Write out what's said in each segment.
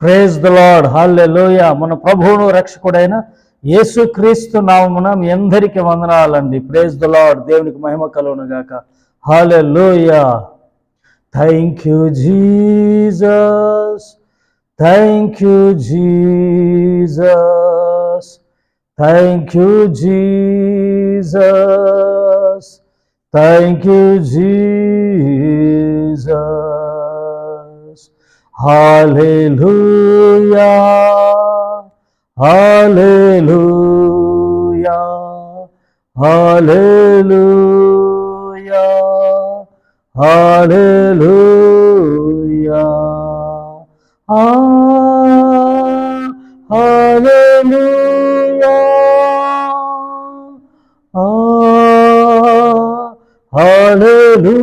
Praise the lord హాల్లెలోయ మన ప్రభువును రక్షకుడైన యేసుక్రీస్తు నామమున మీ అందరికీ వందనాలండి. ప్రేజ్ ద లార్డ్ దేవునికి మహిమ కలుగును గాక. Hallelujah thank you Jesus thank you Jesus thank you Jesus thank you Jesus Hallelujah, Hallelujah, Hallelujah, Hallelujah. Ah, Hallelujah, Ah, Hallelujah,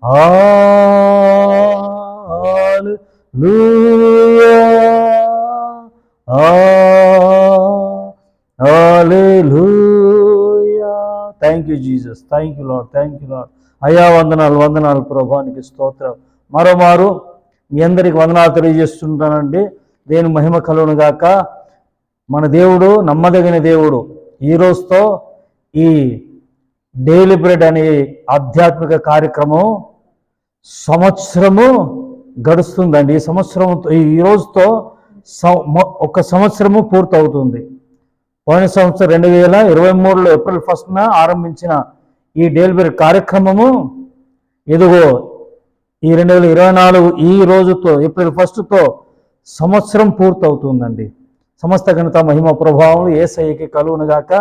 Ah. Thank you Jesus thank you lord thank you lord అయ్యా వందనాలు వందనాలు ప్రభానికి స్తోత్రం. మరోమారు మీ అందరికి వందనాలు తెలియజేస్తుంటానండి. దేని మహిమ కలుగును గాక. మన దేవుడు నమ్మదగిన దేవుడు ఈ రోజుతో ఈ డైలీ బ్రెడ్ అనే ఆధ్యాత్మిక కార్యక్రమం సంవత్సరము గడుస్తుందండి. ఈ సంవత్సరం ఈ రోజుతో ఒక సంవత్సరము పూర్తవుతుంది. పోయిన సంవత్సరం రెండు వేల ఇరవై మూడులో ఏప్రిల్ ఫస్ట్న ఆరంభించిన ఈ డెలివరీ కార్యక్రమము ఇదిగో ఈ రెండు వేల ఇరవై నాలుగు ఈ రోజుతో ఏప్రిల్ ఫస్ట్తో సంవత్సరం పూర్తవుతుందండి. సమస్త ఘనత మహిమ ప్రభావం ఏసఐకి కలువునుగాక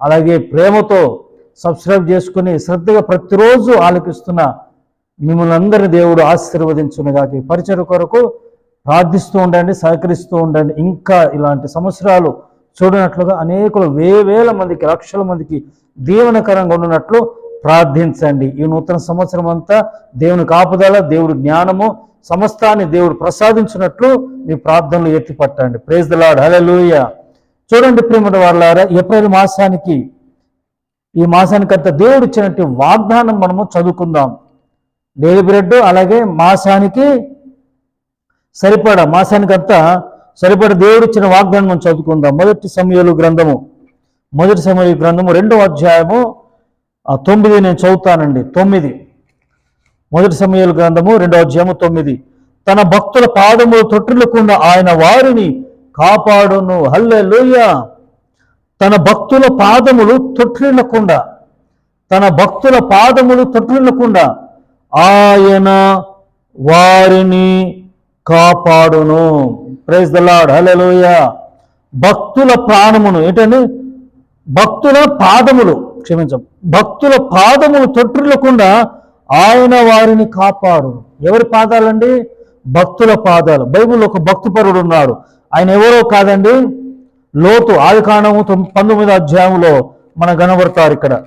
అలాగే ప్రేమతో సబ్స్క్రైబ్ చేసుకుని శ్రద్ధగా ప్రతిరోజు ఆలకిస్తున్న మిమ్మల్ని అందరి దేవుడు ఆశీర్వదించునుగాక. పరిచయ కొరకు ప్రార్థిస్తూ ఉండండి సహకరిస్తూ ఉండండి. ఇంకా ఇలాంటి సంవత్సరాలు చూడనట్లుగా అనేకులు వేవేల మందికి లక్షల మందికి దీవనకరంగా ఉండునట్లు ప్రార్థించండి. ఈ నూతన సంవత్సరం అంతా దేవుని కాపుదల దేవుడు జ్ఞానము సమస్తాన్ని దేవుడు ప్రసాదించినట్లు మీ ప్రార్థనలు ఎత్తిపట్టండి. ప్రేజ్ ద లార్డ్ చూడండి ప్రేమల వాళ్ళారా ఏప్రిల్ మాసానికి ఈ మాసానికంతా దేవుడు ఇచ్చినట్టు వాగ్దానం మనము చదువుకుందాం. డైలీ బ్రెడ్ అలాగే మాసానికి సరిపడా మాసానికంతా సరిపడ దేవుడు ఇచ్చిన వాగ్దానం మనం చదువుకుందాం. మొదటి సమయంలో గ్రంథము. మొదటి సమయంలో గ్రంథము రెండవ అధ్యాయము తొమ్మిది నేను చదువుతానండి. తొమ్మిది. మొదటి సమయంలో గ్రంథము రెండవ అధ్యాయము తొమ్మిది. తన భక్తుల పాదములు తొట్టిల్లకుండా ఆయన వారిని కాపాడును. హల్లెలూయ! తన భక్తుల పాదములు తొట్టిల్లకుండా తన భక్తుల పాదములు తొట్టిల్లకుండా ఆయన వారిని కాపాడును. ప్రైజ్ ద లాడ్ హల్లెలూయ భక్తుల ప్రాణమును ఏంటంటే భక్తుల పాదములు. క్షమించం భక్తుల పాదములు తొట్టులకుండా ఆయన వారిని కాపాడు ఎవరి పాదాలండి? భక్తుల పాదాలు. బైబిల్లో ఒక భక్తిపరుడు ఉన్నాడు. ఆయన ఎవరో కాదండి? లోతు. ఆది కాండము పంతొమ్మిది పంతొమ్మిదో అధ్యాయంలో మన కనబడతారు ఇక్కడ.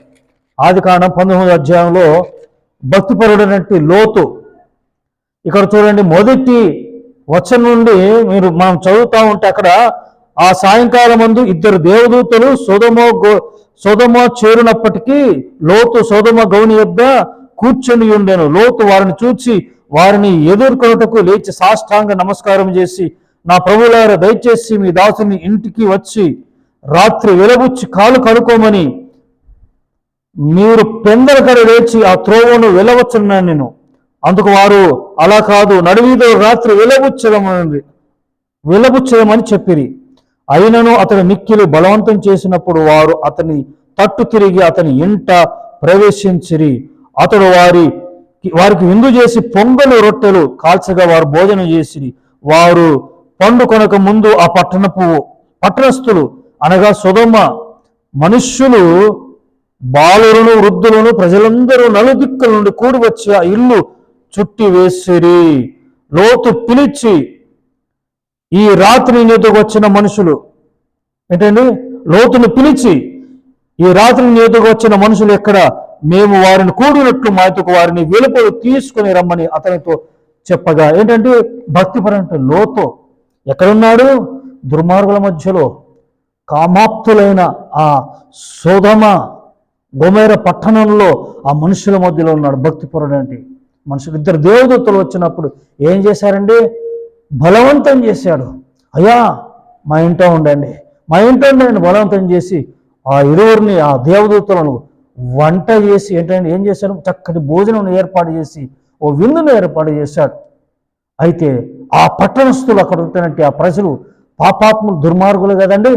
ఆది కాండం పంతొమ్మిదో అధ్యాయంలో భక్తిపరుడైనటువంటి లోతు. ఇక్కడ చూడండి మొదటి వచనం నుండి మీరు మనం చదువుతూ ఉంటే అక్కడ ఆ సాయంకాలం ముందు ఇద్దరు దేవదూతలు సోదమో గో సోదమ చేరినప్పటికీ లోతు సోదమ గౌని యొద్ద కూర్చొని ఉండేను. లోతు వారిని చూచి వారిని ఎదుర్కొనుటకు లేచి సాష్టాంగ నమస్కారం చేసి నా ప్రభులార దయచేసి మీ దాసుని ఇంటికి వచ్చి రాత్రి వెలబుచ్చి కాలు కడుకోమని మీరు పెందరకర లేచి ఆ త్రోవను వెళ్ళవచ్చున్నాను నేను. అందుకు వారు అలా కాదు నడువీదో రాత్రి వెలబుచ్చదమని వెలబుచ్చదమని చెప్పిరి. అయినను అతని నిక్కిలు బలవంతం చేసినప్పుడు వారు అతని తట్టు తిరిగి అతని ఇంట ప్రవేశించిరి. అతడు వారి వారికి విందు చేసి పొంగలు రొట్టెలు కాల్చగా వారు భోజనం చేసిరి. వారు పండు కొనక ముందు ఆ పట్టణపు పట్టణస్థులు అనగా సుధమ మనుష్యులు బాలులను వృద్ధులను ప్రజలందరూ నలుదిక్కుల నుండి కూడి వచ్చి ఆ ఇల్లు చుట్టి వేసిరి. లోతు పిలిచి ఈ రాత్రి నేతకు వచ్చిన మనుషులు. ఏంటండి? లోతును పిలిచి ఈ రాత్రి నేతకు వచ్చిన మనుషులు ఎక్కడ? మేము వారిని కూడినట్లు మాతకు వారిని వెలుపలు తీసుకుని రమ్మని అతనితో చెప్పగా. ఏంటంటే భక్తిపరంటే లోతు. ఎక్కడున్నాడు? దుర్మార్గుల మధ్యలో. కామాప్తులైన ఆ సోదమ గోమేర పట్టణంలో ఆ మనుషుల మధ్యలో ఉన్నాడు భక్తిపరుడు అంటే. మనుషులు ఇద్దరు దేవదూతలు వచ్చినప్పుడు ఏం చేశారండి? బలవంతం చేశాడు. అయ్యా మా ఇంట్లో ఉండండి. మా ఇంట్లో ఉండండి బలవంతం చేసి ఆ ఇరువురిని ఆ దేవదూతలను వంట చేసి ఏంటంటే ఏం చేశాడు? చక్కటి భోజనం ఏర్పాటు చేసి ఓ విందును ఏర్పాటు చేశాడు. అయితే ఆ పట్టణస్థులు అక్కడ ఉంటున్నట్టు ఆ ప్రజలు పాపాత్ములు దుర్మార్గులు కదండి.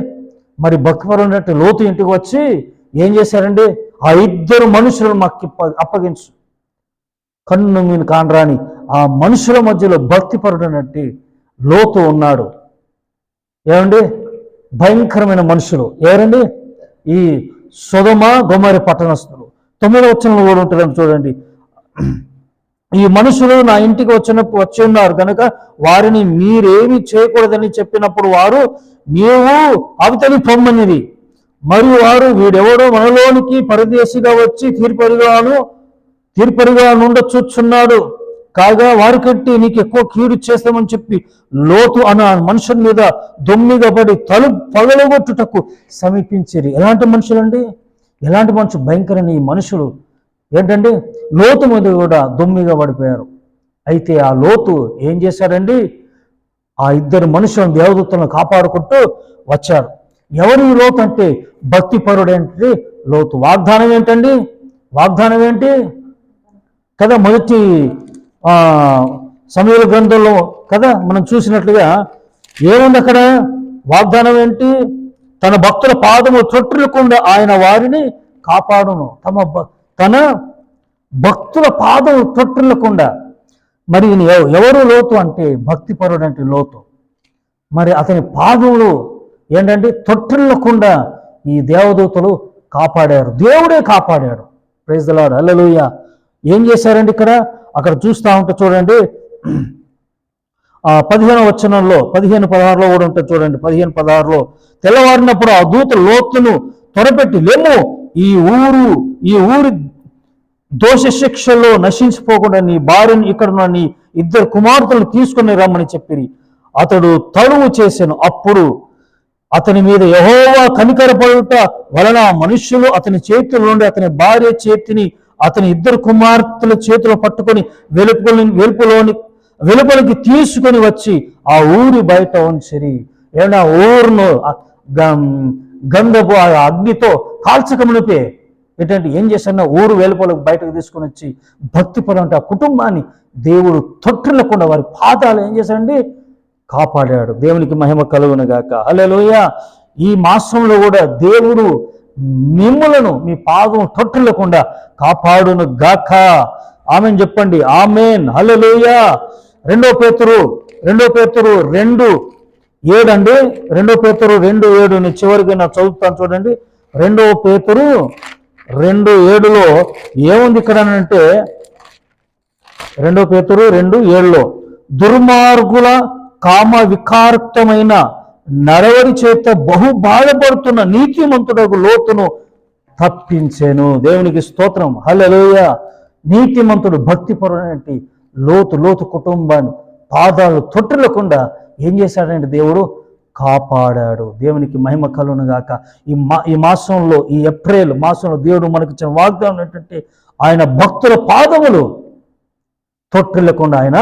మరి భక్తిపరుడు లోతు ఇంటికి వచ్చి ఏం చేశారండి? ఆ ఇద్దరు మనుషులను మాకు అప్పగించు. కన్ను మీద కానరాని ఆ మనుషుల మధ్యలో భక్తిపరుడనట్టి లోతు ఉన్నాడు. ఏమండి? భయంకరమైన మనుషులు. ఎవరండి? ఈ సుధమ గొమరి పట్టణస్థులు. తొమ్మిదవ వచ్చనలు కూడా ఉంటుందని చూడండి. ఈ మనుషులు నా ఇంటికి వచ్చినప్పుడు వచ్చి ఉన్నారు కనుక వారిని మీరేమి చేయకూడదని చెప్పినప్పుడు వారు నీవు అవతలి పొమ్మనిది మరియు వారు వీడెవడో మనలోనికి పరదేశిగా వచ్చి తీర్పరిగాను తీర్పరిగా నుండ కాగా వారికంటే కట్టి నీకు ఎక్కువ కీడు చేస్తామని చెప్పి లోతు అన్న మనుషుల మీద దొమ్మిగా పడి తలు పగలగొట్టుటకు సమీపించేది. ఎలాంటి మనుషులండి? ఎలాంటి మనుషులు? భయంకరమైన ఈ మనుషులు. ఏంటంటే లోతు మీద కూడా దొమ్మిగా పడిపోయారు అయితే ఆ లోతు ఏం చేశారండి ఆ ఇద్దరు మనుషులను దేవదూతలను కాపాడుకుంటూ వచ్చారు. ఎవరు ఈ లోతు అంటే భక్తిపరుడు ఏంటి లోతు. వాగ్దానం ఏంటండి? వాగ్దానం ఏంటి? కదా మొదటి సమయ సమయాల గ్రంథంలో కదా మనం చూసినట్లుగా ఏముంది అక్కడ? వాగ్దానం ఏంటి? తన భక్తుల పాదము తొట్టులకుండా ఆయన వారిని కాపాడును. తమ తన భక్తుల పాదము తొట్టులకుండా మరి ఎవ- ఎవరు లోతు అంటే భక్తిపరుడు అంటే లోతు. మరి అతని పాదములు ఏంటంటే తొట్టిల్లకుండా ఈ దేవదూతలు కాపాడారు. దేవుడే కాపాడాడు. ప్రైజ్ దలాడు అల్లలుయ్య ఏం చేశారండి ఇక్కడ? అక్కడ చూస్తా ఉంటే చూడండి. ఆ పదిహేను వచనంలో పదిహేను పదహారులో కూడా ఉంటుంది చూడండి. పదిహేను పదహారులో తెల్లవారినప్పుడు ఆ దూత లోతును త్వరపెట్టి లేము ఈ ఊరు ఈ ఊరి దోష శిక్షలో నశించిపోకుండా నీ భార్యను ఇక్కడ నీ ఇద్దరు కుమార్తెలు తీసుకుని రమ్మని చెప్పి అతడు తడువు చేశాను. అప్పుడు అతని మీద యహోవా కనికరపడుట వలన ఆ మనుష్యులు అతని చేతుల నుండి అతని భార్య చేతిని అతని ఇద్దరు కుమార్తెల చేతిలో పట్టుకొని వెలుపుని వెలుపులోని వెలుపలికి తీసుకొని వచ్చి ఆ ఊరి బయట ఉంచిరి. ఏమన్నా ఊరును గం- గంధపు ఆ అగ్నితో కాల్చకమునిపే ఏంటంటే ఏం చేశారన్నా ఊరు వెలుపలకు బయటకు తీసుకొని వచ్చి భక్తిపరం అంటే ఆ కుటుంబాన్ని దేవుడు తొట్టిల్లకుండా వారి పాదాలు ఏం చేశాడండి కాపాడాడు. దేవునికి మహిమ కలుగునుగాక. గాక ఈ మాసంలో కూడా దేవుడు మిమ్ములను మీ పాదం తొట్టిల్లకుండా కాపాడును గాక ఆమెన్ చెప్పండి. ఆమెన్. హల్లెలూయ. రెండో పేతురు రెండో పేతురు రెండు ఏడండి రెండో పేతురు రెండు ఏడుని చివరికి నా చదువుతాను చూడండి. రెండో పేతురు రెండు ఏడులో ఏముంది ఇక్కడ అంటే రెండో పేతురు రెండు ఏడులో దుర్మార్గుల కామ వికారక్తమైన నరవడి చేత బహు బాధపడుతున్న నీతిమంతుడకు లోతును తప్పించాను. దేవునికి స్తోత్రం. హల్లెలూయ. నీతిమంతుడు భక్తిపరుడైనటువంటి లోతు లోతు కుటుంబాన్ని పాదాలు తొట్టిల్లకుండా ఏం చేశాడంటే దేవుడు కాపాడాడు. దేవునికి మహిమ కలును గాక. ఈ మా ఈ మాసంలో ఈ ఏప్రిల్ మాసంలో దేవుడు మనకి ఇచ్చిన వాగ్దానం ఏంటంటే ఆయన భక్తుల పాదములు తొట్టిల్లకుండా ఆయన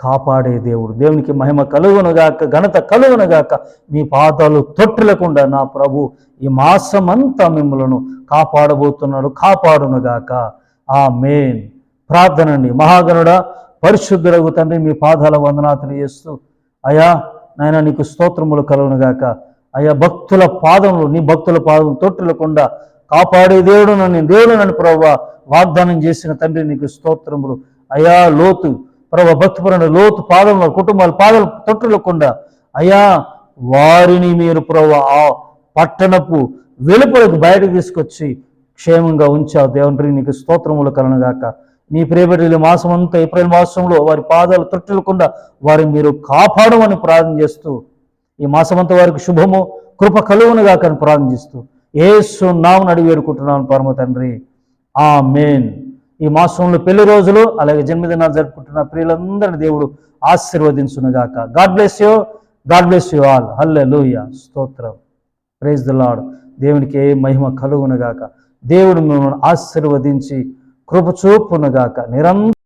కాపాడే దేవుడు. దేవునికి మహిమ కలుగునుగాక ఘనత కలుగునుగాక మీ పాదాలు తొట్టలకుండా నా ప్రభు ఈ మాసమంతా మిమ్మలను కాపాడబోతున్నాడు కాపాడునుగాక. ఆ మేన్ ప్రార్థనండి మహాగణుడ పరిశుద్ధులకు తండ్రి మీ పాదాల వందనాతులు చేస్తూ అయా నాయన నీకు స్తోత్రములు కలుగునుగాక. అయా భక్తుల పాదములు నీ భక్తుల పాదములు తొట్టలకుండా కాపాడే దేవుడు నన్ను దేవుడు నన్ను ప్రభు వాగ్దానం చేసిన తండ్రి నీకు స్తోత్రములు. అయా లోతు ప్రభా భక్తిపరుడు లోతు పాదముల కుటుంబాల పాదలు తొట్టులకుండా అయ్యా వారిని మీరు ప్రభా ఆ పట్టణపు వెలుపలకు బయటకు తీసుకొచ్చి క్షేమంగా ఉంచావు. దేవుని నీకు స్తోత్రములు కలనగాక నీ ప్రేమడిల మాసం అంతా ఏప్రిల్ మాసంలో వారి పాదాలు తొట్టులకుండా వారిని మీరు కాపాడమని ప్రార్థన చేస్తూ ఈ మాసమంతా వారికి శుభము కృప కలుగునుగా అని ప్రార్థిస్తూ ఏసు నామని అడిగి వేడుకుంటున్నాను పరమ తండ్రి. ఆ మేన్ ఈ మాసంలో పెళ్ళి రోజులు అలాగే జన్మదినాలు జరుపుకుంటున్న ప్రియులందరినీ దేవుడు ఆశీర్వదించునుగాక. God bless you God bless you all hallelujah స్తోత్రం. ప్రైజ్ ద లాడ్ దేవునికి ఏ మహిమ కలుగునుగాక. దేవుడు మిమ్మల్ని ఆశీర్వదించి కృప చూపునుగాక. నిరంతరం